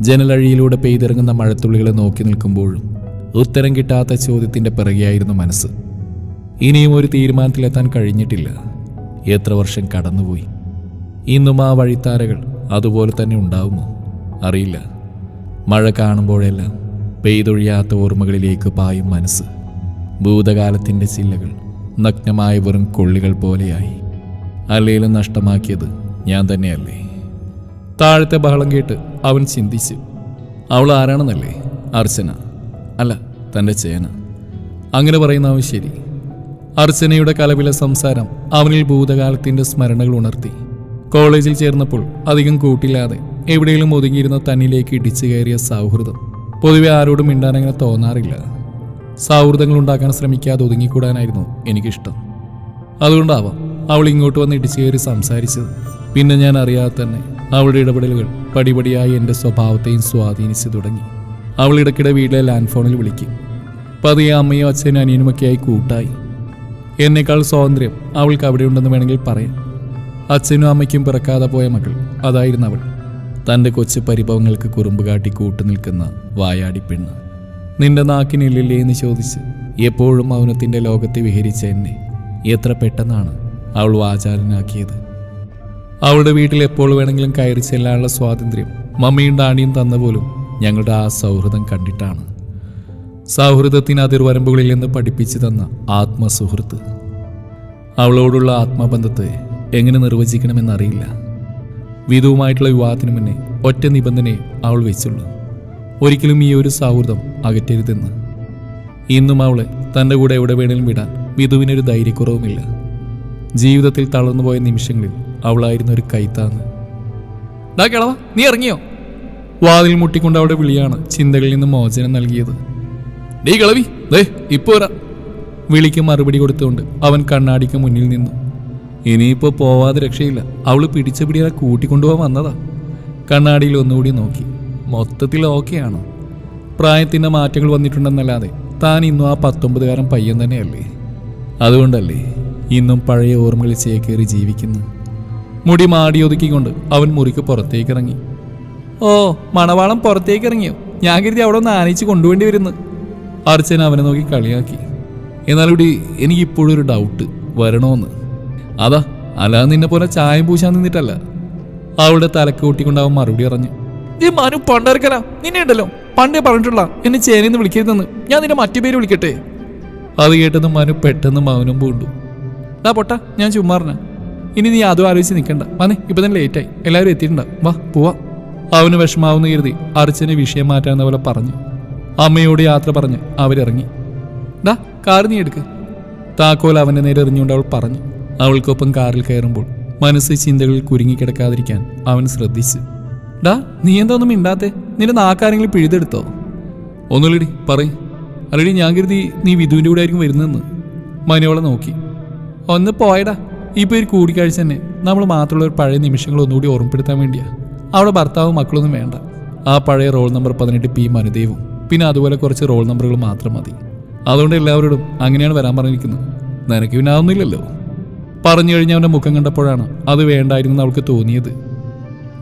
ജനലഴിയിലൂടെ പെയ്തിറങ്ങുന്ന മഴത്തുള്ളികളെ നോക്കി നിൽക്കുമ്പോഴും ഉത്തരം കിട്ടാത്ത ചോദ്യത്തിന്റെ പിറകെയായിരുന്നു മനസ്സ്. ഇനിയും ഒരു തീരുമാനത്തിലെത്താൻ കഴിഞ്ഞിട്ടില്ല. എത്ര വർഷം കടന്നുപോയി? ഇന്നും ആ വഴിത്താരകൾ അതുപോലെ തന്നെ ഉണ്ടാവുമോ? അറിയില്ല. മഴ കാണുമ്പോഴെല്ലാം പെയ്തൊഴിയാത്ത ഓർമ്മകളിലേക്ക് പായും മനസ്സ്. ഭൂതകാലത്തിന്റെ ചില്ലകൾ നഗ്നമായ വെറും കൊള്ളികൾ പോലെയായി. അല്ലെങ്കിലും നഷ്ടമാക്കിയത് ഞാൻ തന്നെയല്ലേ? താഴത്തെ ബഹളം കേട്ട് അവൻ ചിന്തിച്ചു. അവൾ ആരാണെന്നല്ലേ? അർച്ചന. അല്ല തന്റെ ചേന. അങ്ങനെ പറയുന്ന അവൻ ശരി. അർച്ചനയുടെ കലവിലെ സംസാരം അവനിൽ ഭൂതകാലത്തിന്റെ സ്മരണകൾ ഉണർത്തി. കോളേജിൽ ചേർന്നപ്പോൾ അധികം കൂട്ടില്ലാതെ എവിടെയെങ്കിലും ഒതുങ്ങിയിരുന്ന തന്നിലേക്ക് ഇടിച്ചു കയറിയ സൗഹൃദം. പൊതുവെ ആരോടും മിണ്ടാനങ്ങനെ തോന്നാറില്ല. സൗഹൃദങ്ങൾ ഉണ്ടാക്കാൻ ശ്രമിക്കാതെ ഒതുങ്ങിക്കൂടാനായിരുന്നു എനിക്കിഷ്ടം. അതുകൊണ്ടാവാം അവൾ ഇങ്ങോട്ട് വന്ന് ഇടിച്ചു കയറി സംസാരിച്ചത്. പിന്നെ ഞാൻ അറിയാതെ തന്നെ അവളുടെ ഇടപെടലുകൾ പടിപടിയായി എന്റെ സ്വഭാവത്തെയും സ്വാധീനിച്ചു തുടങ്ങി. അവൾ ഇടയ്ക്കിടെ വീട്ടിലെ ലാൻഡ് ഫോണിൽ വിളിക്കും. പതിയെ അമ്മയും അച്ഛനും അനിയനുമൊക്കെയായി കൂട്ടായി. എന്നേക്കാൾ സ്വാതന്ത്ര്യം അവൾക്ക് അവിടെ ഉണ്ടെന്ന് വേണമെങ്കിൽ പറയാം. അച്ഛനും അമ്മയ്ക്കും പിറക്കാതെ പോയ മകൾ അതായിരുന്നു അവൾ. തന്റെ കൊച്ചു പരിഭവങ്ങൾക്ക് കുറുമ്പ് കാട്ടി കൂട്ടു നിൽക്കുന്ന വായാടി പെണ്ണ്. നിന്റെ നാക്കിനില്ലില്ലേ എന്ന് ചോദിച്ച് എപ്പോഴും മൗനത്തിന്റെ ലോകത്തെ വിഹരിച്ച എന്നെ. എത്ര പെട്ടെന്നാണ് അവൾ വാചാലനാക്കിയത്. അവളുടെ വീട്ടിൽ എപ്പോൾ വേണമെങ്കിലും കയറി ചെല്ലാനുള്ള സ്വാതന്ത്ര്യം മമ്മിയും ഡാണിയും തന്ന പോലും ഞങ്ങളുടെ ആ സൗഹൃദം കണ്ടിട്ടാണ്. സൗഹൃദത്തിന് അതിർവരമ്പുകളിൽ നിന്ന് പഠിപ്പിച്ചു തന്ന ആത്മസുഹൃത്ത്. അവളോടുള്ള ആത്മബന്ധത്തെ എങ്ങനെ നിർവചിക്കണമെന്നറിയില്ല. വിധുവുമായിട്ടുള്ള വിവാഹത്തിന് മുന്നേ ഒറ്റ നിബന്ധനയെ അവൾ വെച്ചുള്ളൂ. ഒരിക്കലും ഈ ഒരു സൗഹൃദം അകറ്റരുതെന്ന്. ഇന്നും അവളെ തന്റെ കൂടെ എവിടെ വേണേലും വിടാൻ വിധുവിനൊരു ധൈര്യക്കുറവുമില്ല. ജീവിതത്തിൽ തളർന്നുപോയ നിമിഷങ്ങളിൽ അവളായിരുന്ന ഒരു കൈത്താന്ന് ഡാ കിളവ നീ ഇറങ്ങിയോ? വാതിൽ മുട്ടിക്കൊണ്ട് അവളുടെ വിളിയാണ് ചിന്തകളിൽ നിന്ന് മോചനം നൽകിയത്. ഡീ കിളവി ദേ ഇപ്പോ വരാ. വിളിക്ക് മറുപടി കൊടുത്തുകൊണ്ട് അവൻ കണ്ണാടിക്ക് മുന്നിൽ നിന്നു. ഇനിയിപ്പോ പോവാതെ രക്ഷയില്ല. അവൾ പിടിച്ച പിടിയാ കൂട്ടിക്കൊണ്ടുപോകാൻ വന്നതാ. കണ്ണാടിയിൽ ഒന്നുകൂടി നോക്കി. മൊത്തത്തിൽ ഓക്കെയാണോ പ്രായത്തിന്റെ മാറ്റങ്ങൾ വന്നിട്ടുണ്ടെന്നല്ലാതെ താൻ ഇന്നും ആ പത്തൊമ്പതുകാരൻ പയ്യൻ തന്നെയല്ലേ? അതുകൊണ്ടല്ലേ ഇന്നും പഴയ ഓർമ്മകളിൽ ചേക്കേറി ജീവിക്കുന്നു. മുടി മാടി ഒതുക്കിക്കൊണ്ട് അവൻ മുറിക്ക് പുറത്തേക്ക് ഇറങ്ങി ഓ മണവാളം പുറത്തേക്ക് ഇറങ്ങിയോ ഞാൻ കരുതി അവിടെ ഒന്ന് ആനയിച്ച് കൊണ്ടുവേണ്ടി വരുന്നു. അർച്ചന അവനെ നോക്കി കളിയാക്കി. എന്നാൽ ഇടി എനിക്ക് ഇപ്പോഴും ഒരു ഡൗട്ട് വരണോന്ന്. അതാ അല്ലാതെ നിന്നെ പോലെ ചായം പൂശാൻ നിന്നിട്ടല്ല. അവളുടെ തലക്ക് കൂട്ടിക്കൊണ്ട് അവൻ മറുപടി അറിഞ്ഞു നീ മനു പണ്ടരക്കല നിന്നെ ഉണ്ടല്ലോ. പണ്ടേ പറഞ്ഞിട്ടുള്ള എന്നെ ചേനെന്ന് വിളിക്കരുതെന്ന്. ഞാൻ നിന്റെ മറ്റു പേര് വിളിക്കട്ടെ? അത് കേട്ടത് മനു പെട്ടെന്ന് മൗനം പൂണ്ടു. ആ പൊട്ട ഞാൻ ചുമ്മാറിന ഇനി നീ അതും ആലോചിച്ച് നിൽക്കണ്ട. വന്നേ ഇപ്പൊ തന്നെ ലേറ്റായി എല്ലാവരും എത്തിയിട്ടുണ്ട്? വാ പോവാ. അവന് വിഷമാവുന്ന കരുതി അർച്ചനെ വിഷയം മാറ്റാവുന്ന പോലെ പറഞ്ഞു. അമ്മയോട് യാത്ര പറഞ്ഞ് അവരിറങ്ങി. ഡാ കാർ നീ എടുക്ക്. താക്കോൽ അവന്റെ നേരെ എറിഞ്ഞുകൊണ്ട് അവൾ പറഞ്ഞു. അവൾക്കൊപ്പം കാറിൽ കയറുമ്പോൾ മനസ്സ് ചിന്തകളിൽ കുരുങ്ങിക്കിടക്കാതിരിക്കാൻ അവൻ ശ്രദ്ധിച്ചു. ഡാ നീ എന്താ ഒന്നും മിണ്ടാത്തെ? നിന്റെ നാക്കാരെങ്കിലും പിഴുതെടുത്തോ? ഒന്നുമില്ലടി പറയും. അല്ലടി ഞാൻ കരുതി നീ വിധുവിന്റെ കൂടെ ആയിരിക്കും വരുന്നതെന്ന് മനോളെ നോക്കി. ഒന്ന് പോയടാ. ഇപ്പൊ ഒരു കൂടിക്കാഴ്ച തന്നെ. നമ്മൾ മാത്രമുള്ള ഒരു പഴയ നിമിഷങ്ങൾ ഒന്നുകൂടി ഓർമ്മപ്പെടുത്താൻ വേണ്ടിയാ. അവിടെ ഭർത്താവും മക്കളൊന്നും വേണ്ട. ആ പഴയ റോൾ നമ്പർ പതിനെട്ട് പി മനുദേവും. പിന്നെ അതുപോലെ കുറച്ച് റോൾ നമ്പറുകൾ മാത്രം മതി. അതുകൊണ്ട് എല്ലാവരോടും അങ്ങനെയാണ് വരാൻ പറഞ്ഞിരിക്കുന്നത്. നിനക്ക് പിന്നെ അതൊന്നുമില്ലല്ലോ പറഞ്ഞു കഴിഞ്ഞ അവന്റെ മുഖം കണ്ടപ്പോഴാണ് അത് വേണ്ടായിരുന്നു അവൾക്ക് തോന്നിയത്.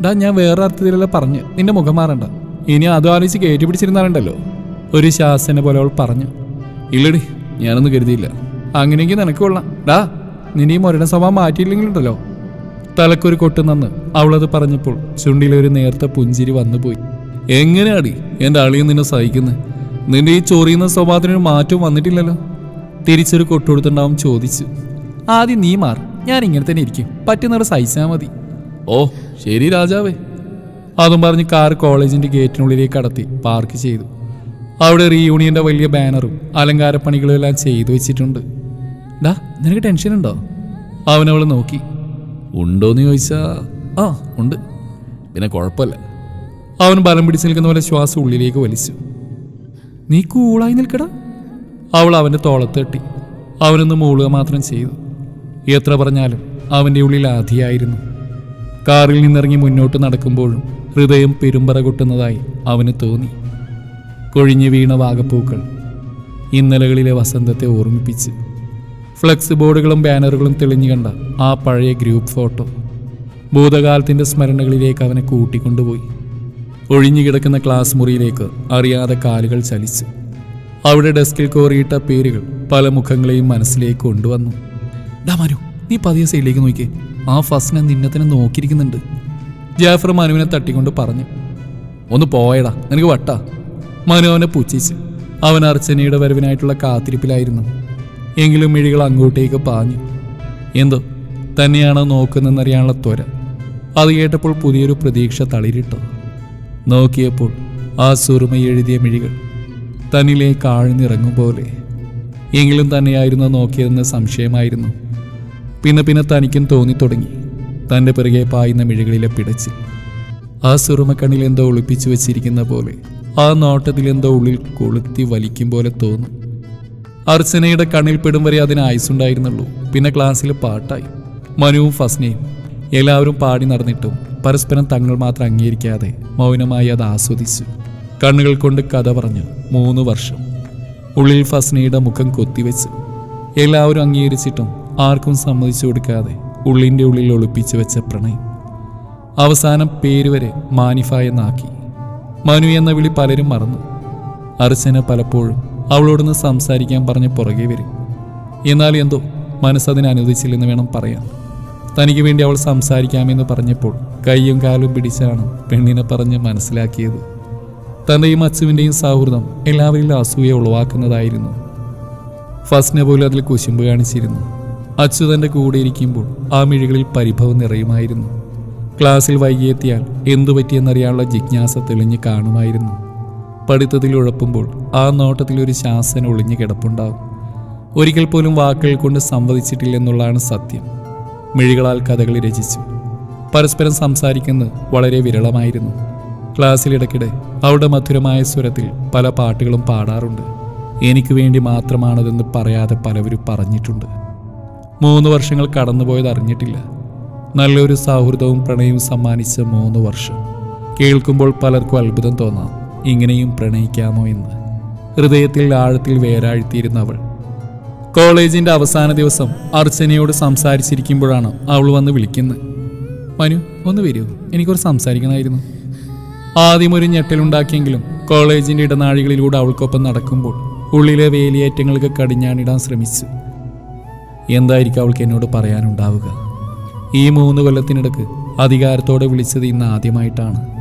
ഡാ ഞാൻ വേറെ അർത്ഥത്തിലല്ല പറഞ്ഞ്. നിന്റെ മുഖം മാറണ്ട. ഇനി അതും ആലോചിച്ച് കയറ്റി പിടിച്ചിരുന്നാലുണ്ടല്ലോ ഒരു ശാസന പോലെ അവൾ പറഞ്ഞു. ഇല്ലടി ഞാനൊന്നും കരുതിയില്ല. അങ്ങനെയെങ്കിൽ നിനക്ക് കൊള്ളാം. ഡാ നിന്നെ ഈ മുരട സ്വഭാവം മാറ്റിയില്ലെങ്കിലുണ്ടല്ലോ. തലക്കൊരു കൊട്ട് നന്ന് അവളത് പറഞ്ഞപ്പോൾ ചുണ്ടിലൊരു നേർത്ത പുഞ്ചിരി വന്നുപോയി. എങ്ങനെയാടി എന്റെ അളിയൻ നിന്നെ സഹിക്കുന്നത് നിന്റെ ഈ ചൊറിയുന്ന സ്വഭാവത്തിനൊരു മാറ്റവും വന്നിട്ടില്ലല്ലോ? തിരിച്ചൊരു കൊട്ടുകൊടുത്തുണ്ടാവും ചോദിച്ചു. ആദ്യം നീ മാർ ഞാൻ ഇങ്ങനെ തന്നെ ഇരിക്കും. പറ്റുന്നവർ സഹിച്ചാൽ മതി. ഓ ശരി രാജാവേ. അതും പറഞ്ഞ് കാർ കോളേജിന്റെ ഗേറ്റിനുള്ളിലേക്ക് കടത്തി പാർക്ക് ചെയ്തു. അവിടെ റീയൂണിയന്റെ വലിയ ബാനറും അലങ്കാരപ്പണികളും എല്ലാം ചെയ്തു വെച്ചിട്ടുണ്ട്. ഡാ നിനക്ക് ടെൻഷൻ ഉണ്ടോ? അവൻ അവളെ നോക്കി. ഉണ്ടോന്ന് ചോദിച്ചാ ആ ഉണ്ട്. പിന്നെ കുഴപ്പമില്ല. അവൻ ബലം പിടിച്ച് നിൽക്കുന്ന പോലെ ശ്വാസം ഉള്ളിലേക്ക് വലിച്ചു. നീ കൂളായി നിൽക്കടാ. അവൾ അവന്റെ തോളത്ത് തട്ടി അവനൊന്ന് മൂളുക മാത്രം ചെയ്തു. എത്ര പറഞ്ഞാലും അവന്റെ ഉള്ളിൽ ആധിയായിരുന്നു. കാറിൽ നിന്നിറങ്ങി മുന്നോട്ട് നടക്കുമ്പോഴും ഹൃദയം പെരുമ്പറ കൊട്ടുന്നതായി അവന് തോന്നി. കൊഴിഞ്ഞു വീണ വാഗപ്പൂക്കൾ ഇന്നലകളിലെ വസന്തത്തെ ഓർമ്മിപ്പിച്ച് ഫ്ലക്സ് ബോർഡുകളും ബാനറുകളും തെളിഞ്ഞു കണ്ട ആ പഴയ ഗ്രൂപ്പ് ഫോട്ടോ ഭൂതകാലത്തിന്റെ സ്മരണകളിലേക്ക് അവനെ കൂട്ടിക്കൊണ്ടുപോയി. ഒഴിഞ്ഞുകിടക്കുന്ന ക്ലാസ് മുറിയിലേക്ക് അറിയാതെ കാലുകൾ ചലിച്ചു. അവിടെ ഡെസ്കിൽ കോറിയിട്ട പേരുകൾ പല മുഖങ്ങളെയും മനസ്സിലേക്ക് കൊണ്ടുവന്നു. ഡാ മനു നീ പതിയെ സൈഡിലേക്ക് നോക്കിയേ ആ ഫസ്റ്റ് നിന്നെ തന്നെ നോക്കിയിരിക്കുന്നുണ്ട്. ജാഫർ മനുവിനെ തട്ടിക്കൊണ്ട് പറഞ്ഞു. ഒന്ന് പോയടാ നിനക്ക് വട്ടാ. മനു അവനെ പുച്ഛിച്ച്. അവൻ അർച്ചനയുടെ വരവിനായിട്ടുള്ള കാത്തിരിപ്പിലായിരുന്നു. എങ്കിലും മിഴികൾ അങ്ങോട്ടേക്ക് പാഞ്ഞു. എന്തോ? തന്നെയാണ് നോക്കുന്നതെന്നറിയാനുള്ള ത്വര. അത് കേട്ടപ്പോൾ പുതിയൊരു പ്രതീക്ഷ തളിരിട്ടു നോക്കിയപ്പോൾ ആ സുറുമ എഴുതിയ മിഴികൾ തന്നിലേക്ക് ആഴ്ന്നിറങ്ങും പോലെ എങ്കിലും തന്നെയായിരുന്നു നോക്കിയതെന്ന് സംശയമായിരുന്നു. പിന്നെ പിന്നെ തനിക്കും തോന്നിത്തുടങ്ങി. തന്റെ പിറകെ പായുന്ന മിഴികളിലെ പിടച്ച് ആ സുറുമക്കണ്ണിൽ എന്തോ ഒളിപ്പിച്ചു വെച്ചിരിക്കുന്ന പോലെ ആ നോട്ടത്തിൽ എന്തോ ഉള്ളിൽ കൊളുത്തി വലിക്കും പോലെ തോന്നും. അർച്ചനയുടെ കണ്ണിൽ പെടും വരെ അതിന് ആയുസുണ്ടായിരുന്നുള്ളൂ പിന്നെ ക്ലാസ്സിൽ പാട്ടായി. മനുവും ഫസ്നയും എല്ലാവരും പാടി നടന്നിട്ടും പരസ്പരം തങ്ങൾ മാത്രം അംഗീകരിക്കാതെ മൗനമായി അത് ആസ്വദിച്ചു. കണ്ണുകൾ കൊണ്ട് കഥ പറഞ്ഞു മൂന്ന് വർഷം. ഉള്ളിൽ ഫസ്നയുടെ മുഖം കൊത്തിവെച്ചു. എല്ലാവരും അംഗീകരിച്ചിട്ടും ആർക്കും സമ്മതിച്ചു കൊടുക്കാതെ ഉള്ളിന്റെ ഉള്ളിൽ ഒളിപ്പിച്ചു വെച്ച പ്രണയം. അവസാനം പേരുവരെ മാനിഫ എന്നാക്കി. മനു എന്ന വിളി പലരും മറന്നു. അർച്ചന പലപ്പോഴും അവളോടൊന്ന് സംസാരിക്കാൻ പറഞ്ഞ് പുറകെ വരും. എന്നാൽ എന്തോ മനസ്സതിന് അനുവദിച്ചില്ലെന്ന് വേണം പറയാൻ. തനിക്ക് വേണ്ടി അവൾ സംസാരിക്കാമെന്ന് പറഞ്ഞപ്പോൾ കൈയും കാലും പിടിച്ചാണ് പെണ്ണിനെ പറഞ്ഞ് മനസ്സിലാക്കിയത്. തന്റെയും അച്ചുവിന്റെയും സൗഹൃദം എല്ലാവരിലും അസൂയ ഉളവാക്കുന്നതായിരുന്നു. ഫസ്റ്റിനെ പോലും അതിൽ കുശുമ്പ് കാണിച്ചിരുന്നു. അച്ചു തന്റെ കൂടെ ഇരിക്കുമ്പോൾ ആ മിഴികളിൽ പരിഭവം നിറയുമായിരുന്നു. ക്ലാസ്സിൽ വൈകിയെത്തിയാൽ എന്തു പറ്റിയെന്നറിയാനുള്ള ജിജ്ഞാസ തെളിഞ്ഞ് കാണുമായിരുന്നു. പഠിത്തത്തിൽ ഉഴപ്പുമ്പോൾ ആ നോട്ടത്തിൽ ഒരു ശാസന ഒളിഞ്ഞു കിടപ്പുണ്ടാവും ഒരിക്കൽ പോലും വാക്കുകൾ കൊണ്ട് സംവദിച്ചിട്ടില്ലെന്നുള്ളതാണ് സത്യം. മിഴികളാൽ കഥകൾ രചിച്ചു. പരസ്പരം സംസാരിക്കുന്നത് വളരെ വിരളമായിരുന്നു. ക്ലാസ്സിലിടയ്ക്കിടെ അവളുടെ മധുരമായ സ്വരത്തിൽ പല പാട്ടുകളും പാടാറുണ്ട്. എനിക്ക് വേണ്ടി മാത്രമാണതെന്ന് പറയാതെ പലവരും പറഞ്ഞിട്ടുണ്ട്. മൂന്ന് വർഷങ്ങൾ കടന്നുപോയത് അറിഞ്ഞിട്ടില്ല. നല്ലൊരു സൗഹൃദവും പ്രണയവും സമ്മാനിച്ച മൂന്ന് വർഷം. കേൾക്കുമ്പോൾ പലർക്കും അത്ഭുതം തോന്നാം. ഇങ്ങനെയും പ്രണയിക്കാമോ എന്ന്. ഹൃദയത്തിൽ ആഴത്തിൽ വേരാഴ്ത്തിയിരുന്ന അവൾ. കോളേജിന്റെ അവസാന ദിവസം അർച്ചനയോട് സംസാരിച്ചിരിക്കുമ്പോഴാണ് അവൾ വന്ന് വിളിക്കുന്നത്. മനു ഒന്ന് വരൂ. എനിക്കൊരു സംസാരിക്കണമായിരുന്നു. ആദ്യം ഒരു ഞെട്ടലുണ്ടാക്കിയെങ്കിലും കോളേജിന്റെ ഇടനാഴികളിലൂടെ അവൾക്കൊപ്പം നടക്കുമ്പോൾ ഉള്ളിലെ വേലിയേറ്റങ്ങൾക്ക് കടിഞ്ഞാണിടാൻ ശ്രമിച്ചു. എന്തായിരിക്കും അവൾക്ക് എന്നോട് പറയാനുണ്ടാവുക? ഈ മൂന്ന് കൊല്ലത്തിനിടക്ക് അധികാരത്തോടെ വിളിച്ചത് ഇന്ന് ആദ്യമായിട്ടാണ്.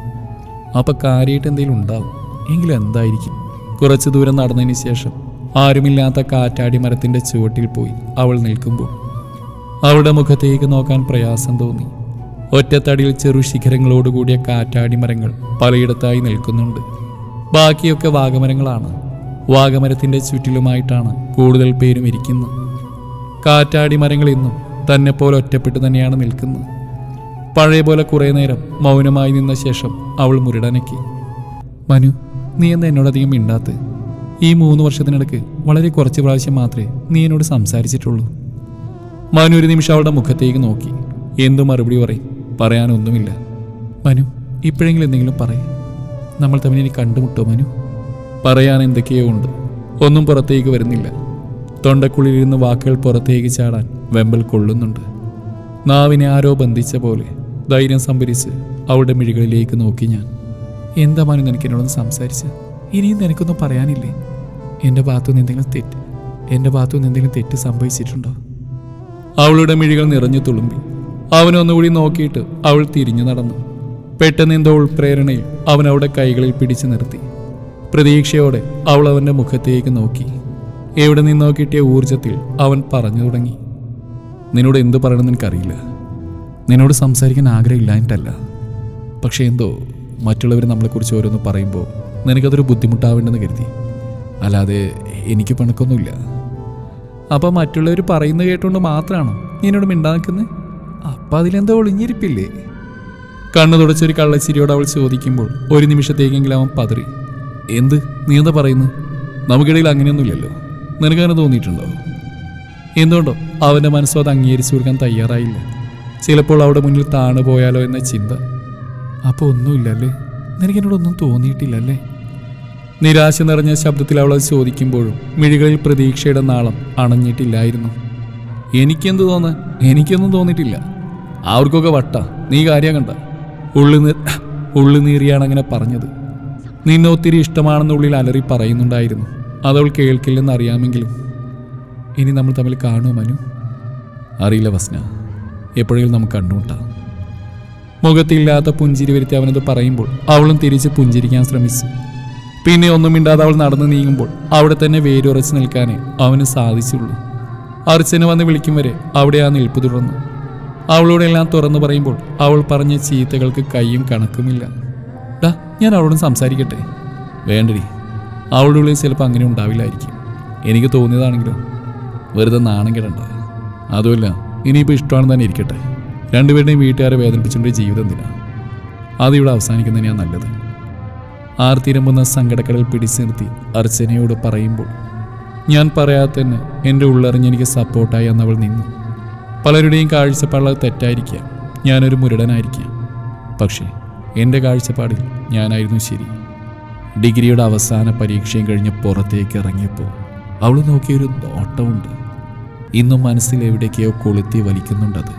അപ്പൊ കാര്യമായിട്ട് എന്തെങ്കിലും ഉണ്ടാവും. എങ്കിലും എന്തായിരിക്കും? കുറച്ച് ദൂരം നടന്നതിന് ശേഷം ആരുമില്ലാത്ത കാറ്റാടി മരത്തിന്റെ ചുവട്ടിൽ പോയി അവൾ നിൽക്കുമ്പോൾ അവളുടെ മുഖത്തേക്ക് നോക്കാൻ പ്രയാസം തോന്നി. ഒറ്റത്തടിയിൽ ചെറു ശിഖരങ്ങളോടുകൂടിയ കാറ്റാടി മരങ്ങൾ പലയിടത്തായി നിൽക്കുന്നുണ്ട്. ബാക്കിയൊക്കെ വാഗമരങ്ങളാണ്. വാഗമരത്തിന്റെ ചുറ്റിലുമായിട്ടാണ് കൂടുതൽ പേരും ഇരിക്കുന്നത്. കാറ്റാടി മരങ്ങൾ ഇന്നും തന്നെ പോലെ ഒറ്റപ്പെട്ട് തന്നെയാണ് നിൽക്കുന്നത്. പഴയ പോലെ കുറേ നേരം മൗനമായി നിന്ന ശേഷം അവൾ മുരടനക്കി. മനു നീ എന്ന് എന്നോടധികം മിണ്ടാത്ത്. ഈ മൂന്ന് വർഷത്തിനിടയ്ക്ക് വളരെ കുറച്ച് പ്രാവശ്യം മാത്രമേ നീ എന്നോട് സംസാരിച്ചിട്ടുള്ളൂ. മനു ഒരു നിമിഷം അവളുടെ മുഖത്തേക്ക് നോക്കി. എന്തു മറുപടി പറയും? പറയാനൊന്നുമില്ല. മനു ഇപ്പോഴെങ്കിലും എന്തെങ്കിലും പറയും. നമ്മൾ തമ്മിൽ ഇനി കണ്ടുമുട്ടോ മനു? പറയാൻ എന്തൊക്കെയോ ഉണ്ട്. ഒന്നും പുറത്തേക്ക് വരുന്നില്ല. തൊണ്ടക്കുള്ളിലിരുന്ന് വാക്കുകൾ പുറത്തേക്ക് ചാടാൻ വെമ്പൽ കൊള്ളുന്നുണ്ട്. നാവിനെ ആരോ ബന്ധിച്ച പോലെ ധൈര്യം സംഭരിച്ച് അവളുടെ മിഴികളിലേക്ക് നോക്കി ഞാൻ. എന്താ മനു നിനക്ക് എന്നോടൊന്ന് സംസാരിച്ച്? ഇനിയും നിനക്കൊന്നും പറയാനില്ലേ? എന്റെ ഭാഗത്തുനിന്ന് എന്തെങ്കിലും തെറ്റ് എന്റെ ഭാഗത്തുനിന്ന് എന്തെങ്കിലും തെറ്റ് സംഭവിച്ചിട്ടുണ്ടോ? അവളുടെ മിഴികൾ നിറഞ്ഞു തുളുമ്പി. അവനൊന്നുകൂടി നോക്കിയിട്ട് അവൾ തിരിഞ്ഞു നടന്നു. പെട്ടെന്ന് എന്തോ ഉൾപ്രേരണയിൽ അവൻ അവളുടെ കൈകളിൽ പിടിച്ചു നിർത്തി. പ്രതീക്ഷയോടെ അവൾ അവന്റെ മുഖത്തേക്ക് നോക്കി. എവിടെ നിന്നോ കിട്ടിയ ഊർജത്തിൽ അവൻ പറഞ്ഞു തുടങ്ങി. നിന്നോട് എന്തു പറയണമെന്ന് എനിക്കറിയില്ല. നിന്നോട് സംസാരിക്കാൻ ആഗ്രഹമില്ലായിട്ടല്ല പക്ഷേ എന്തോ മറ്റുള്ളവർ നമ്മളെക്കുറിച്ച് ഓരോന്ന് പറയുമ്പോൾ നിനക്കതൊരു ബുദ്ധിമുട്ടാവേണ്ടെന്ന് കരുതി. അല്ലാതെ എനിക്ക് പണക്കൊന്നുമില്ല. അപ്പം മറ്റുള്ളവർ പറയുന്നത് കേട്ടുകൊണ്ട് മാത്രമാണോ നീ എന്നോട് മിണ്ടാക്കുന്നത് അപ്പം അതിലെന്തോ ഒളിഞ്ഞിരിപ്പില്ലേ? കണ്ണു തുടച്ചൊരു കള്ളച്ചിരിയോട് അവൾ ചോദിക്കുമ്പോൾ ഒരു നിമിഷത്തേക്കെങ്കിലും അവൻ പതറി. എന്ത്? നീ എന്താ പറയുന്നത് നമുക്കിടയിൽ അങ്ങനെയൊന്നുമില്ലല്ലോ. നിനക്കങ്ങനെ തോന്നിയിട്ടുണ്ടോ? എന്തുകൊണ്ടോ? അവന്റെ മനസ്സോ അത് അംഗീകരിച്ചു കൊടുക്കാൻ തയ്യാറായില്ല. ചിലപ്പോൾ അവിടെ മുന്നിൽ താണു പോയാലോ എന്ന ചിന്ത. അപ്പോൾ ഒന്നുമില്ലല്ലേ? നിനക്കെന്നോടൊന്നും തോന്നിയിട്ടില്ലല്ലേ? നിരാശ നിറഞ്ഞ ശബ്ദത്തിൽ അവൾ ചോദിക്കുമ്പോഴും മിഴികളിൽ പ്രതീക്ഷയുടെ നാളം അണഞ്ഞിട്ടില്ലായിരുന്നു. എനിക്കെന്ത് തോന്നാൻ എനിക്കൊന്നും തോന്നിയിട്ടില്ല. അവർക്കൊക്കെ വട്ട? നീ കാര്യം കണ്ട. ഉള്ളിൽ നി ഉള്ളു നീറിയാണ് അങ്ങനെ പറഞ്ഞത്. നിന്നെ ഒത്തിരി ഇഷ്ടമാണെന്നുള്ളിൽ അലറി പറയുന്നുണ്ടായിരുന്നു. അതവൾ കേൾക്കില്ലെന്ന് അറിയാമെങ്കിലും. ഇനി നമ്മൾ തമ്മിൽ കാണുമോ മനു? അറിയില്ല വസ്ന. എപ്പോഴെങ്കിലും നമുക്ക് കണ്ടുമുട്ടാം. മുഖത്തില്ലാത്ത പുഞ്ചിരി വരുത്തി അവനത് പറയുമ്പോൾ അവളും തിരിച്ച് പുഞ്ചിരിക്കാൻ ശ്രമിച്ചു. പിന്നെ ഒന്നും മിണ്ടാതെ അവൾ നടന്നു നീങ്ങുമ്പോൾ അവിടെ തന്നെ വേരുറച്ച് നിൽക്കാനേ അവന് സാധിച്ചുള്ളൂ. അർച്ചന വന്ന് വിളിക്കും വരെ അവിടെ ആ നിൽപ്പ് തുടർന്നു. അവളോടെല്ലാം തുറന്നു പറയുമ്പോൾ അവൾ പറഞ്ഞ ചീത്തകൾക്ക് കൈയും കണക്കുമില്ല. ഡാ ഞാൻ അവളോട് സംസാരിക്കട്ടെ? വേണ്ടടി. അവളുടെ ഉള്ളിൽ ചിലപ്പോൾ അങ്ങനെ ഉണ്ടാവില്ലായിരിക്കും. എനിക്ക് തോന്നിയതാണെങ്കിലും വെറുതെ നാണം കിടണ്ട. അതുമല്ല ഇനിയിപ്പോൾ ഇഷ്ടമാണെന്ന് തന്നെ ഇരിക്കട്ടെ. രണ്ടുപേരുടെയും വീട്ടുകാരെ വേദനിപ്പിച്ചുകൊണ്ട് ജീവിതം എന്തിനാണ് അതിവിടെ അവസാനിക്കുന്നതന്നെയാണ് നല്ലത്. ആർത്തിരമ്പുന്ന സങ്കടക്കടൽ പിടിച്ചു നിർത്തി അർച്ചനയോട് പറയുമ്പോൾ ഞാൻ പറയാതെ തന്നെ എന്റെ ഉള്ളറിഞ്ഞ് എനിക്ക് സപ്പോർട്ടായി എന്നവൾ നിന്നു. പലരുടെയും കാഴ്ചപ്പാടുകൾ തെറ്റായിരിക്കാം. ഞാനൊരു മുരടനായിരിക്കാം. പക്ഷേ എന്റെ കാഴ്ചപ്പാടിൽ ഞാനായിരുന്നു ശരി. ഡിഗ്രിയുടെ അവസാന പരീക്ഷയും കഴിഞ്ഞ് പുറത്തേക്ക് ഇറങ്ങിയപ്പോൾ അവൾ നോക്കിയൊരു നോട്ടമുണ്ട്. ഇന്നും മനസ്സിൽ എവിടേക്കോ കൊളുത്തി വലിക്കുന്നുണ്ടത്.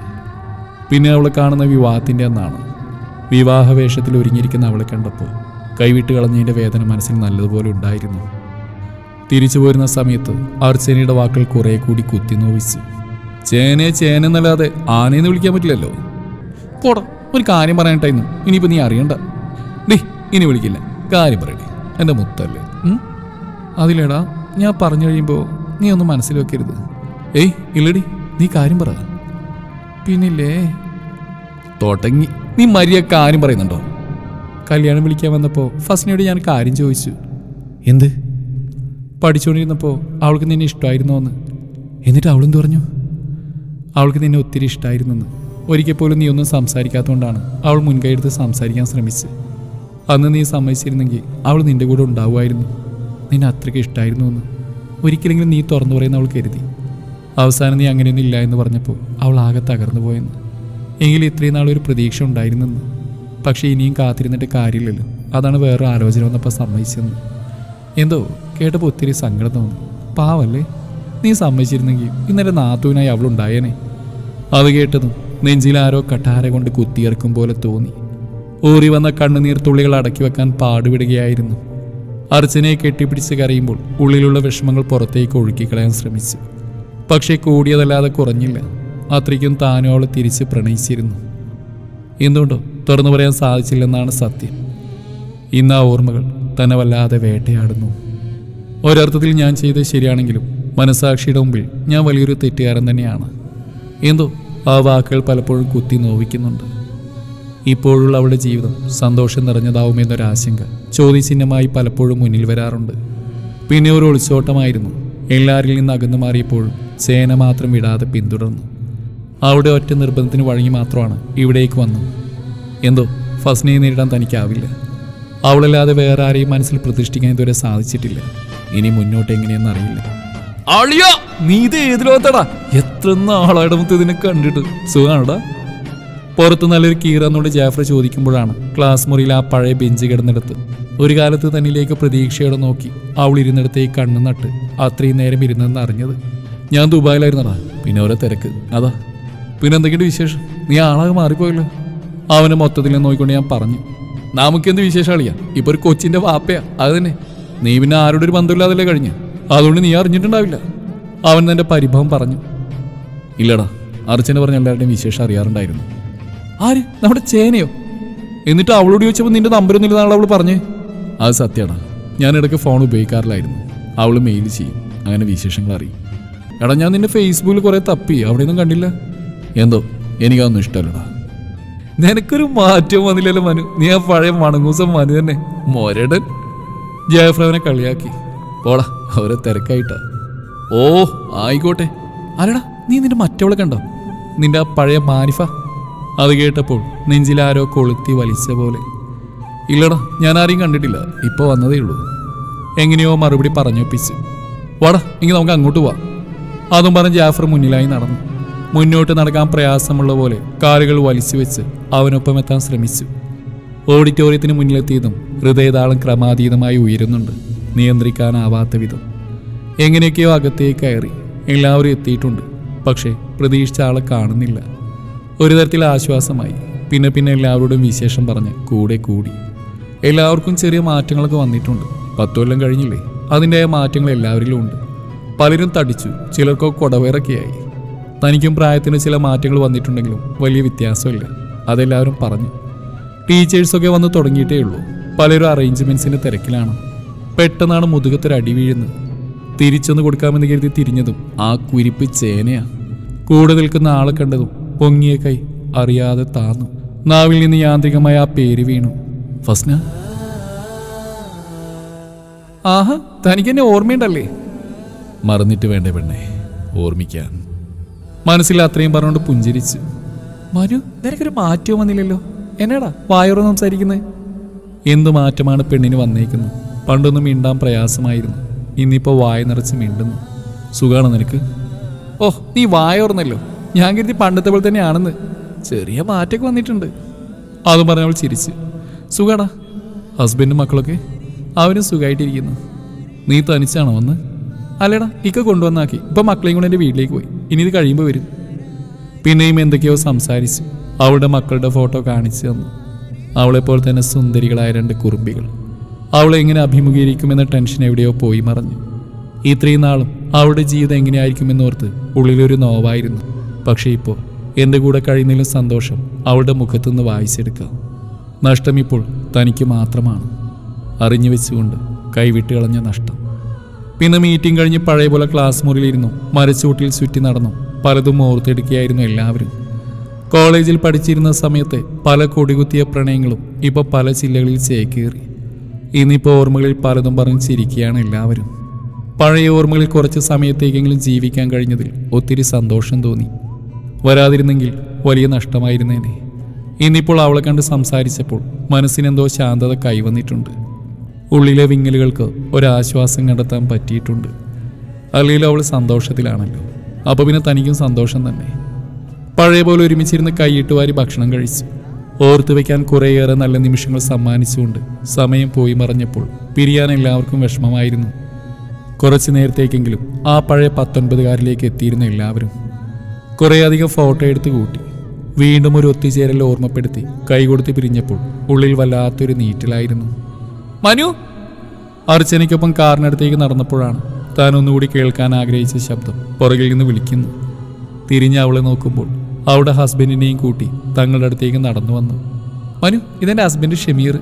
പിന്നെ അവളെ കാണുന്ന വിവാഹത്തിന്റെ അന്നാണ്. വിവാഹവേഷത്തിൽ ഒരുങ്ങിയിരിക്കുന്ന അവളെ കണ്ടപ്പോൾ കൈവിട്ട് കളഞ്ഞതിന്റെ വേദന മനസ്സിൽ നല്ലതുപോലെ ഉണ്ടായിരുന്നു. തിരിച്ചു പോരുന്ന സമയത്ത് അർച്ചനയുടെ വാക്കുകൾ കുറെ കൂടി കുത്തി നോവിച്ചു. ചേനെ ചേനെന്നല്ലാതെ ആനയെന്ന് വിളിക്കാൻ പറ്റില്ലല്ലോ? പോടാ ഒരു കാര്യം പറയാനിട്ടായിരുന്നു ഇനിയിപ്പോൾ നീ അറിയണ്ട. ഡേ ഇനി വിളിക്കില്ല. കാര്യം പറയണേ എന്റെ മുത്തല്ലേ? അതിലേടാ ഞാൻ പറഞ്ഞു കഴിയുമ്പോൾ നീ ഒന്ന് മനസ്സിൽ വെക്കരുത്. ഏയ് ഇല്ലടി നീ കാര്യം പറ. പിന്നില്ലേ? തുടങ്ങി. നീ മര്യ കാര്യം പറയുന്നുണ്ടോ? കല്യാണം വിളിക്കാൻ വന്നപ്പോൾ ഫസ്നയോട് ഞാൻ കാര്യം ചോദിച്ചു. എന്ത്? പഠിച്ചുകൊണ്ടിരുന്നപ്പോൾ അവൾക്ക് നിന്നെ ഇഷ്ടമായിരുന്നോ എന്ന് എന്നിട്ട് അവളെന്ത് പറഞ്ഞു? അവൾക്ക് നിന്നെ ഒത്തിരി ഇഷ്ടമായിരുന്നെന്ന് ഒരിക്കൽ പോലും നീ ഒന്നും സംസാരിക്കാത്തതുകൊണ്ടാണ് അവൾ മുൻകൈ എടുത്ത് സംസാരിക്കാൻ ശ്രമിച്ച്. അന്ന് നീ സമ്മതിച്ചിരുന്നെങ്കിൽ അവൾ നിന്റെ കൂടെ ഉണ്ടാവുമായിരുന്നു. നിന്നെ അത്രയ്ക്ക് ഇഷ്ടമായിരുന്നു എന്ന് ഒരിക്കലെങ്കിലും നീ തുറന്നു പറയുന്ന അവൾ കരുതി. അവസാനം നീ അങ്ങനെയൊന്നും ഇല്ല എന്ന് പറഞ്ഞപ്പോൾ അവൾ ആകെ തകർന്നു പോയെന്ന്. എങ്കിലും ഇത്രയും നാളൊരു പ്രതീക്ഷ ഉണ്ടായിരുന്നെന്ന്. പക്ഷേ ഇനിയും കാത്തിരുന്നിട്ട് കാര്യമില്ലല്ലോ. അതാണ് വേറൊരു ആലോചന വന്നപ്പോൾ സമ്മതിച്ചെന്ന് എന്തോ കേട്ടപ്പോൾ ഒത്തിരി സങ്കടം തോന്നി. പാവല്ലേ നീ സമ്മതിച്ചിരുന്നെങ്കിൽ ഇന്നലെ നാത്തൂനായി അവളുണ്ടായേനെ അത് കേട്ടതും നെഞ്ചിൽ ആരോ കട്ടാര കൊണ്ട് കുത്തിയിറക്കും പോലെ തോന്നി. ഊറി വന്ന കണ്ണുനീർ തുള്ളികൾ അടക്കി വെക്കാൻ പാടുവിടുകയായിരുന്നു അർച്ചനയെ കെട്ടിപ്പിടിച്ച് കരയുമ്പോൾ ഉള്ളിലുള്ള വിഷമങ്ങൾ പുറത്തേക്ക് ഒഴുക്കിക്കളയാൻ ശ്രമിച്ചു. പക്ഷേ കൂടിയതല്ലാതെ കുറഞ്ഞില്ല. അത്രയ്ക്കും താനും അവളെ തിരിച്ച് പ്രണയിച്ചിരുന്നു. എന്തുകൊണ്ടോ തുറന്നു പറയാൻ സാധിച്ചില്ലെന്നാണ് സത്യം. ഇന്ന് ആ ഓർമ്മകൾ തന്നെ വല്ലാതെ വേട്ടയാടുന്നു. ഒരർത്ഥത്തിൽ ഞാൻ ചെയ്തത് ശരിയാണെങ്കിലും മനസാക്ഷിയുടെ മുമ്പിൽ ഞാൻ വലിയൊരു തെറ്റുകാരൻ തന്നെയാണ്. എന്തോ ആ വാക്കുകൾ പലപ്പോഴും കുത്തി നോവിക്കുന്നുണ്ട്. ഇപ്പോഴുള്ള അവളുടെ ജീവിതം സന്തോഷം നിറഞ്ഞതാവുമെന്നൊരാശങ്ക ചോദ്യചിഹ്നമായി പലപ്പോഴും മുന്നിൽ വരാറുണ്ട്. പിന്നെ ഒരു ഒളിച്ചോട്ടമായിരുന്നു. എല്ലാവരിൽ നിന്ന് അകന്നു മാറിയപ്പോൾ സേന മാത്രം വിടാതെ പിന്തുടർന്നു. അവിടെ ഒറ്റ നിർബന്ധത്തിന് വഴങ്ങി മാത്രമാണ് ഇവിടേക്ക് വന്നു എന്തോ ഫസ്നയെ നേരിടാൻ തനിക്കാവില്ല. അവളല്ലാതെ വേറെ ആരെയും മനസ്സിൽ പ്രതിഷ്ഠിക്കാൻ ഇതുവരെ സാധിച്ചിട്ടില്ല. ഇനി മുന്നോട്ട് എങ്ങനെയെന്ന് അറിയില്ല. അളിയ നീ ഇത് ഏത് ലോകത്താടാ? എത്ര നാളായിട്ട് മുത്ത് ഇതിനെ കണ്ടിട്ട്? സുഖാണോടാ? പുറത്ത് നല്ലൊരു കീറന്നോട് ജാഫർ ചോദിക്കുമ്പോഴാണ് ക്ലാസ് മുറിയിൽ ആ പഴയ ബെഞ്ച് കിടന്നെടുത്ത് ഒരു കാലത്ത് തന്നിലേക്ക് പ്രതീക്ഷയോടെ നോക്കി അവൾ ഇരുന്നിടത്തേക്ക് കണ്ണു നട്ട് അത്രയും നേരം ഇരുന്നെന്ന് അറിഞ്ഞത്. ഞാൻ ദുബായിലായിരുന്നടാ. പിന്നെ ഓരോ തിരക്ക്. അതാ. പിന്നെ എന്തൊക്കെയുണ്ട് വിശേഷം? നീ ആളാകെ മാറിപ്പോയല്ലോ. അവനെ മൊത്തത്തിൽ നോക്കിക്കൊണ്ട് ഞാൻ പറഞ്ഞു. നമുക്കെന്ത് വിശേഷം അളിയാ? ഇപ്പൊ ഒരു കൊച്ചിന്റെ വാപ്പയാ. അത് തന്നെ. നീ പിന്നെ ആരുടെ ഒരു ബന്ധമില്ലാതല്ലേ കഴിഞ്ഞ്? അതുകൊണ്ട് നീ അറിഞ്ഞിട്ടുണ്ടാവില്ല. അവൻ തന്റെ പരിഭവം പറഞ്ഞു. ഇല്ലടാ. അർച്ചന പറഞ്ഞ എല്ലാവരുടെയും വിശേഷം അറിയാറുണ്ടായിരുന്നു. ആര്? നമ്മുടെ ചേനയോ? എന്നിട്ട് അവളോട് ചോദിച്ചപ്പോൾ നിന്റെ നമ്പരൊന്നും ഇല്ലെന്നാണ് അവൾ പറഞ്ഞേ. അത് സത്യമാണ് ഞാൻ ഇടയ്ക്ക് ഫോൺ ഉപയോഗിക്കാറില്ലായിരുന്നു. അവൾ മെയിൽ ചെയ്യും. അങ്ങനെ വിശേഷങ്ങൾ അറിയും. എടാ ഞാൻ നിന്റെ ഫേസ്ബുക്കിൽ കുറേ തപ്പി. അവിടെയൊന്നും കണ്ടില്ല? എന്തോ? എനിക്കതൊന്നും ഇഷ്ടമല്ലടാ നിനക്കൊരു മാറ്റവും വന്നില്ലല്ലോ മനു. നീ ആ പഴയ മണങ്ങൂസം മനു തന്നെ. മൊരടൻ ജയഫ്രവനെ കളിയാക്കി. പോടാ അവരെ തിരക്കായിട്ടാ. ഓ ആയിക്കോട്ടെ. അല്ലടാ നീ നിന്റെ മറ്റവളെ കണ്ടോ? നിന്റെ ആ പഴയ മാനിഫ? അത് കേട്ടപ്പോൾ നെഞ്ചിലാരോ കൊളുത്തി വലിച്ച പോലെ. ഇല്ലടാ ഞാൻ ആരെയും കണ്ടിട്ടില്ല. ഇപ്പോൾ വന്നതേ ഉള്ളൂ. എങ്ങനെയോ മറുപടി പറഞ്ഞു പറഞ്ഞൊപ്പിച്ചു വാടാ എങ്കിൽ നമുക്ക് അങ്ങോട്ട് പോവാം. അതും പറഞ്ഞ് ജാഫർ മുന്നിലായി നടന്നു. മുന്നോട്ട് നടക്കാൻ പ്രയാസമുള്ള പോലെ കാലുകൾ വലിച്ചു വെച്ച് അവനൊപ്പം എത്താൻ ശ്രമിച്ചു. ഓഡിറ്റോറിയത്തിന് മുന്നിലെത്തിയതും ഹൃദയതാളം ക്രമാതീതമായി ഉയരുന്നുണ്ട്. നിയന്ത്രിക്കാനാവാത്ത വിധം. എങ്ങനെയൊക്കെയോ അകത്തേക്ക് കയറി എല്ലാവരും എത്തിയിട്ടുണ്ട്. പക്ഷേ പ്രതീക്ഷിച്ച ആളെ കാണുന്നില്ല. ഒരു തരത്തിൽ ആശ്വാസമായി. പിന്നെ പിന്നെ എല്ലാവരോടും വിശേഷം പറഞ്ഞ് കൂടെ കൂടി. എല്ലാവർക്കും ചെറിയ മാറ്റങ്ങളൊക്കെ വന്നിട്ടുണ്ട്. പത്തു കൊല്ലം കഴിഞ്ഞില്ലേ? അതിന്റെ മാറ്റങ്ങൾ എല്ലാവരിലും ഉണ്ട്. പലരും തടിച്ചു ചിലർക്കൊക്കെ കൊടവേറൊക്കെയായി തനിക്കും പ്രായത്തിന് ചില മാറ്റങ്ങൾ വന്നിട്ടുണ്ടെങ്കിലും വലിയ വ്യത്യാസമില്ല. അതെല്ലാവരും പറഞ്ഞു. ടീച്ചേഴ്സൊക്കെ വന്ന് തുടങ്ങിയിട്ടേ ഉള്ളൂ. പലരും അറേഞ്ച്മെൻസിന്റെ തിരക്കിലാണ്. പെട്ടെന്നാണ് മുതുകത്തൊരു അടി വീഴുന്നത്. തിരിച്ചൊന്ന് കൊടുക്കാമെന്ന് കരുതി തിരിഞ്ഞതും ആ കുരിപ്പ് ചേനയാ. കൂടെ നിൽക്കുന്ന ആളെ കണ്ടതും പൊങ്ങിയ കൈ അറിയാതെ താന്നു. നാവിൽ നിന്ന് യാന്ത്രികമായ ആ പേര് വീണു. ഫസ്ന? ആഹ തനിക്ക് എന്നെ ഓർമ്മയുണ്ടല്ലേ? മറന്നിട്ട് വേണ്ട പെണ്ണെ ഓർമ്മിക്കാൻ. മനസ്സിൽ അത്രയും പറഞ്ഞുകൊണ്ട് പുഞ്ചിരിച്ച്. മനു നിനക്കൊരു മാറ്റവും വന്നില്ലല്ലോ. എന്നാടാ വായോറ് സംസാരിക്കുന്നത് എന്തു മാറ്റമാണ് പെണ്ണിന് വന്നേക്കുന്നത്? പണ്ടൊന്നും മിണ്ടാൻ പ്രയാസമായിരുന്നു. ഇന്നിപ്പോ വായ നിറച്ച് മിണ്ടുന്നു. സുഖാണോ നിനക്ക്? ഓ നീ വായോർന്നല്ലോ ഞാൻ കരുതി പണ്ടത്തെ പോലെ തന്നെയാണെന്ന്. ചെറിയ മാറ്റമൊക്കെ വന്നിട്ടുണ്ട്. അതും പറഞ്ഞവൾ ചിരിച്ച്. സുഖാടാ. ഹസ്ബൻഡും മക്കളൊക്കെ അവരും സുഖമായിട്ടിരിക്കുന്നു നീ തനിച്ചാണോ വന്ന്? അല്ലേടാ ഇക്ക കൊണ്ടുവന്നാക്കി. ഇപ്പം മക്കളെയും കൊണ്ട് എന്റെ വീട്ടിലേക്ക് പോയി. ഇനി ഇത് കഴിയുമ്പോൾ വരും. പിന്നെയും എന്തൊക്കെയോ സംസാരിച്ച് അവളുടെ മക്കളുടെ ഫോട്ടോ കാണിച്ചു തന്നു. അവളെപ്പോലെ തന്നെ സുന്ദരികളായ രണ്ട് കുറുമ്പികൾ. അവളെ എങ്ങനെ അഭിമുഖീകരിക്കുമെന്ന ടെൻഷൻ എവിടെയോ പോയി മറഞ്ഞു. ഇത്രയും നാളും അവളുടെ ജീവിതം എങ്ങനെയായിരിക്കുമെന്നോർത്ത് ഉള്ളിലൊരു നോവായിരുന്നു. പക്ഷേ ഇപ്പോൾ എന്റെ കൂടെ കഴിയുന്നതിലും സന്തോഷം അവളുടെ മുഖത്തുനിന്ന് വായിച്ചെടുക്കാം നഷ്ടം ഇപ്പോൾ തനിക്ക് മാത്രമാണ്. അറിഞ്ഞു വെച്ചുകൊണ്ട് കൈവിട്ട് കളഞ്ഞ നഷ്ടം. പിന്നെ മീറ്റിംഗ് കഴിഞ്ഞ് പഴയ പോലെ ക്ലാസ് മുറിയിലിരുന്നു. മരച്ചൂട്ടിൽ ചുറ്റി നടന്നു. പലതും ഓർത്തെടുക്കുകയായിരുന്നു എല്ലാവരും. കോളേജിൽ പഠിച്ചിരുന്ന സമയത്തെ പല കൊടികുത്തിയ പ്രണയങ്ങളും ഇപ്പോൾ പല ജില്ലകളിൽ ചേക്കേറി. ഇന്നിപ്പോൾ ഓർമ്മകളിൽ പലതും പറഞ്ഞ് ചിരിക്കുകയാണ് എല്ലാവരും. പഴയ ഓർമ്മകളിൽ കുറച്ച് സമയത്തേക്കെങ്കിലും ജീവിക്കാൻ കഴിഞ്ഞതിൽ ഒത്തിരി സന്തോഷം തോന്നി. വരാതിരുന്നെങ്കിൽ വലിയ നഷ്ടമായിരുന്നേനെ. ഇന്നിപ്പോൾ അവളെ കണ്ട് സംസാരിച്ചപ്പോൾ മനസ്സിനെന്തോ ശാന്തത കൈവന്നിട്ടുണ്ട്. ഉള്ളിലെ വിങ്ങലുകൾക്ക് ഒരാശ്വാസം കണ്ടെത്താൻ പറ്റിയിട്ടുണ്ട്. അല്ലെങ്കിൽ അവൾ സന്തോഷത്തിലാണല്ലോ. അപ്പോൾ പിന്നെ തനിക്കും സന്തോഷം തന്നെ. പഴയ പോലെ ഒരുമിച്ചിരുന്ന് കൈയിട്ട് വാരി ഭക്ഷണം കഴിച്ചു. ഓർത്തു വയ്ക്കാൻ കുറേയേറെ നല്ല നിമിഷങ്ങൾ സമ്മാനിച്ചുകൊണ്ട് സമയം പോയി മറഞ്ഞപ്പോൾ പിരിയാൻ എല്ലാവർക്കും വിഷമമായിരുന്നു. കുറച്ച് നേരത്തേക്കെങ്കിലും ആ പഴയ പത്തൊൻപതുകാരിലേക്ക് എത്തിയിരുന്ന എല്ലാവരും കുറേയധികം ഫോട്ടോ എടുത്ത് കൂട്ടി. വീണ്ടും ഒരു ഒത്തുചേരൽ ഓർമ്മപ്പെടുത്തി കൈകൊടുത്ത് പിരിഞ്ഞപ്പോൾ ഉള്ളിൽ വല്ലാത്തൊരു നീറ്റിലായിരുന്നു. മനു! അർച്ചനയ്ക്കൊപ്പം കാറിനടുത്തേക്ക് നടന്നപ്പോഴാണ് താൻ ഒന്നുകൂടി കേൾക്കാൻ ആഗ്രഹിച്ച ശബ്ദം പുറകിൽ നിന്ന് വിളിക്കുന്നു. തിരിഞ്ഞ് അവളെ നോക്കുമ്പോൾ അവളുടെ ഹസ്ബൻഡിനെയും കൂട്ടി തങ്ങളുടെ അടുത്തേക്ക് നടന്നു വന്നു. മനു ഇതെന്റെ ഹസ്ബൻഡ് ഷമീർ.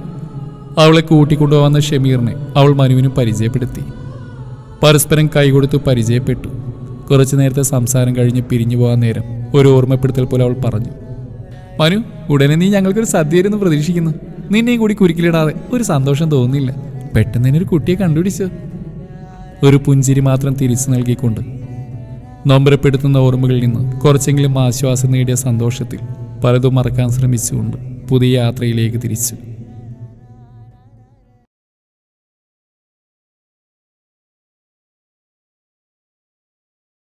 അവളെ കൂട്ടിക്കൊണ്ടുവന്ന ഷമീറിനെ അവൾ മനുവിനും പരിചയപ്പെടുത്തി. പരസ്പരം കൈകൊടുത്ത് പരിചയപ്പെട്ടു. കുറച്ചു നേരത്തെ സംസാരം കഴിഞ്ഞ് പിരിഞ്ഞു പോകാൻ നേരം ഒരു ഓർമ്മപ്പെടുത്തൽ പോലെ അവൾ പറഞ്ഞു. മനു ഉടനെ നീ ഞങ്ങൾക്കൊരു സദ്യയായിരുന്നു പ്രതീക്ഷിക്കുന്നു. നിന്നെയും കൂടി കുരുക്കിലിടാതെ ഒരു സന്തോഷം തോന്നില്ല പെട്ടെന്ന് തന്നെ ഒരു കുട്ടിയെ കണ്ടുപിടിച്ചു. ഒരു പുഞ്ചിരി മാത്രം തിരിച്ചു നൽകിക്കൊണ്ട് നൊമ്പരപ്പെടുത്തുന്ന ഓർമ്മകളിൽ നിന്ന് കുറച്ചെങ്കിലും ആശ്വാസം നേടിയ സന്തോഷത്തിൽ പലതും മറക്കാൻ ശ്രമിച്ചുകൊണ്ട് പുതിയ യാത്രയിലേക്ക് തിരിച്ചു.